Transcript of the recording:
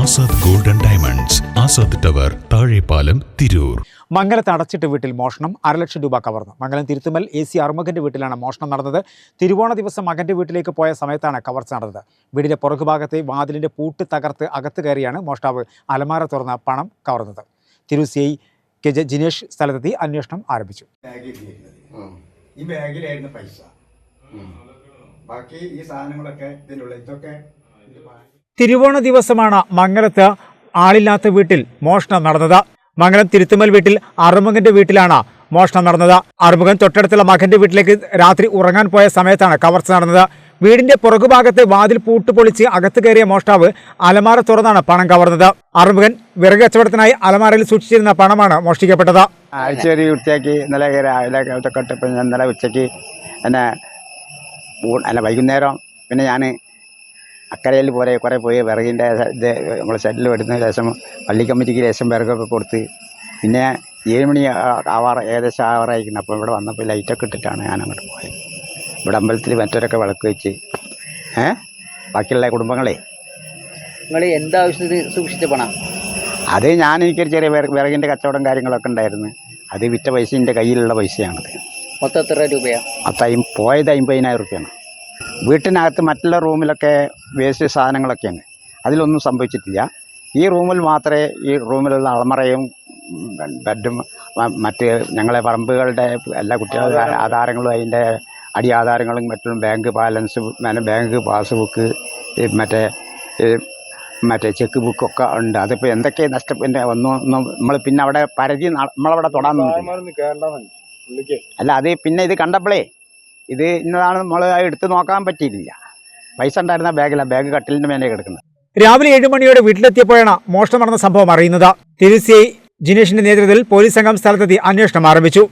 Azad golden diamonds Azad tower Thazhepalam Tirur. മംഗലത്ത് അടച്ചിട്ട് വീട്ടിൽ മോഷണം അരലക്ഷം രൂപ കവർന്നു. മംഗലം തിരുത്തുമൽ എ സി അറുമുഖന്റെ വീട്ടിലാണ് മോഷണം നടന്നത്. തിരുവോണ ദിവസം മകന്റെ വീട്ടിലേക്ക് പോയ സമയത്താണ് കവർച്ച നടന്നത്. വീടിന്റെ പുറകുഭാഗത്തെ വാതിലിന്റെ പൂട്ട് തകർത്ത് അകത്ത് കയറിയാണ് മോഷ്ടാവ് അലമാര തുറന്ന പണം കവർന്നത്. തിരു C I K J Jinesh സ്ഥലത്തെത്തി അന്വേഷണം ആരംഭിച്ചു. ഈ ബാഗിലായിരുന്നു പൈസ. ബാക്കി ഈ സാധനങ്ങളൊക്കെ ഇതിനുള്ള ഇതൊക്കെ തിരുവോണ ദിവസമാണ് മംഗലത്ത് ആളില്ലാത്ത വീട്ടിൽ മോഷണം നടന്നത്. മംഗലം തിരുത്തുമൽ വീട്ടിൽ അറുമുഖന്റെ വീട്ടിലാണ് മോഷണം നടന്നത്. അറുമുഖൻ തൊട്ടടുത്തുള്ള മകന്റെ വീട്ടിലേക്ക് രാത്രി ഉറങ്ങാൻ പോയ സമയത്താണ് കവർച്ച നടന്നത്. വീടിന്റെ പുറകുഭാഗത്തെ വാതിൽ പൂട്ട് പൊളിച്ച് അകത്ത് കയറിയ മോഷ്ടാവ് അലമാര തുറന്നാണ് പണം കവർന്നത്. അറുമുഖൻ വിറക് കച്ചവടത്തിനായി അലമാരയിൽ സൂക്ഷിച്ചിരുന്ന പണമാണ് മോഷ്ടിക്കപ്പെട്ടത്. ആഴ്ച ഒരു വൃത്തിയാക്കി ഇന്നലെ രാവിലെ ഇതൊക്കെ ഇന്നലെ ഉച്ചയ്ക്ക് എന്നെ ഊ- അല്ല വൈകുന്നേരം പിന്നെ ഞാൻ അക്കരയിൽ പോലെ കുറേ പോയി വിറകിന്റെ ഇത് നമ്മൾ ഷെഡിൽ എടുത്ത ശേഷം പള്ളി കമ്മിറ്റിക്ക് ലേശം വിറകൊക്കെ കൊടുത്ത് പിന്നെ ഏഴ് മണി ആവാറ ഏകദേശം ആവാറായിരിക്കണം അപ്പോൾ ഇവിടെ വന്നപ്പോൾ ലൈറ്റൊക്കെ ഇട്ടിട്ടാണ് ഞാൻ അങ്ങോട്ട് പോയത്. ഇവിടെ അമ്പലത്തിൽ മറ്റൊരൊക്കെ വിളക്ക് വെച്ച്. ഏ? ബാക്കിയുള്ള കുടുംബങ്ങളെ. നിങ്ങൾ എന്താവശ്യത്തിന് സൂക്ഷിച്ച പണം? അത് ഞാൻ എനിക്കൊരു ചെറിയ വിറ- വിറകിന്റെ കച്ചവടം കാര്യങ്ങളൊക്കെ ഉണ്ടായിരുന്നു. അത് വിറ്റ പൈസ എന്റെ കയ്യിലുള്ള പൈസയാണത്. മൊത്തം എത്ര രൂപയാണ് അത്തയും പോയത് അമ്പതിനായിരം റുപ്യാണ്. വീട്ടിനകത്ത് മറ്റുള്ള റൂമിലൊക്കെ വേസ്റ്റ് സാധനങ്ങളൊക്കെയാണ്. അതിലൊന്നും സംഭവിച്ചിട്ടില്ല. ഈ റൂമിൽ മാത്രമേ ഈ റൂമിലുള്ള അളമറയും ബെഡും മറ്റ് ഞങ്ങളെ പറമ്പുകളുടെ എല്ലാ കുട്ടികളുടെ ആധാരങ്ങളും. അതിന്റെ അടി ആധാരങ്ങളും മറ്റും ബാങ്ക് ബാലൻസ് ബാങ്ക് പാസ്ബുക്ക് മറ്റേ മറ്റേ ചെക്ക് ബുക്കൊക്കെ ഉണ്ട്. അതിപ്പോൾ എന്തൊക്കെ നഷ്ടപ്പെട്ട പിന്നെ ഒന്നും ഒന്നും നമ്മൾ പിന്നെ അവിടെ പരതി നമ്മളവിടെ തൊടാൻ. അല്ല അത് പിന്നെ ഇത് കണ്ടപ്പോഴേ ഇത് ഇന്നതാണ് നമ്മൾ എടുത്ത് നോക്കാൻ പറ്റിയില്ല പൈസ ഉണ്ടായിരുന്ന ബാഗില്ല ബാഗ് കട്ടിലിന്റെ മേലെ കിടക്കുന്നത്. രാവിലെ ഏഴ് മണിയോടെ വീട്ടിലെത്തിയപ്പോഴാണ് മോഷണം നടന്ന സംഭവം അറിയുന്നത്. തിരുസി ജിനേഷിന്റെ നേതൃത്വത്തിൽ പോലീസ് സംഘം സ്ഥലത്തെത്തി അന്വേഷണം ആരംഭിച്ചു.